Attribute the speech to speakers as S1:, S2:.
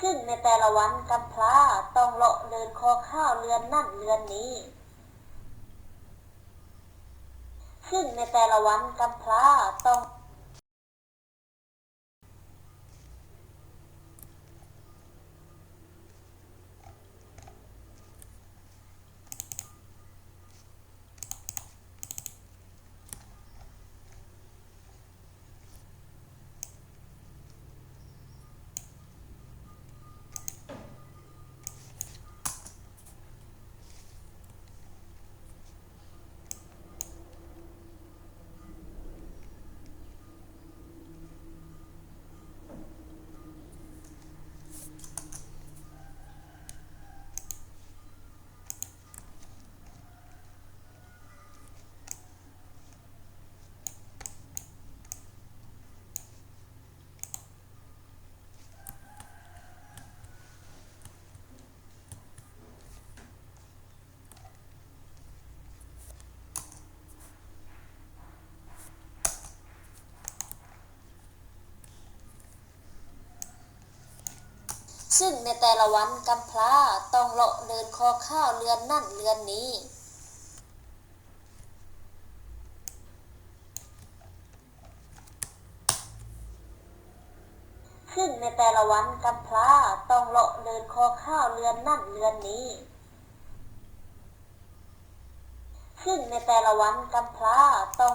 S1: ซึ่งในแต่ละวันกำพร้าต้องเลาะเดินคอข้าวเรือนนั่นเรือนนี้ ซึ่งในแต่ละวันกำพร้าต้อง ซึ่งในแต่ละวันกำพร้าต้องเลาะเดินคอข้าวเรือนนั่นเรือนนี้ซึ่งในแต่ละวันกำพร้าต้องเลาะเดินคอข้าวเรือนนั่นเรือนนี้ ซึ่งในแต่ละวันกำพร้าต้อง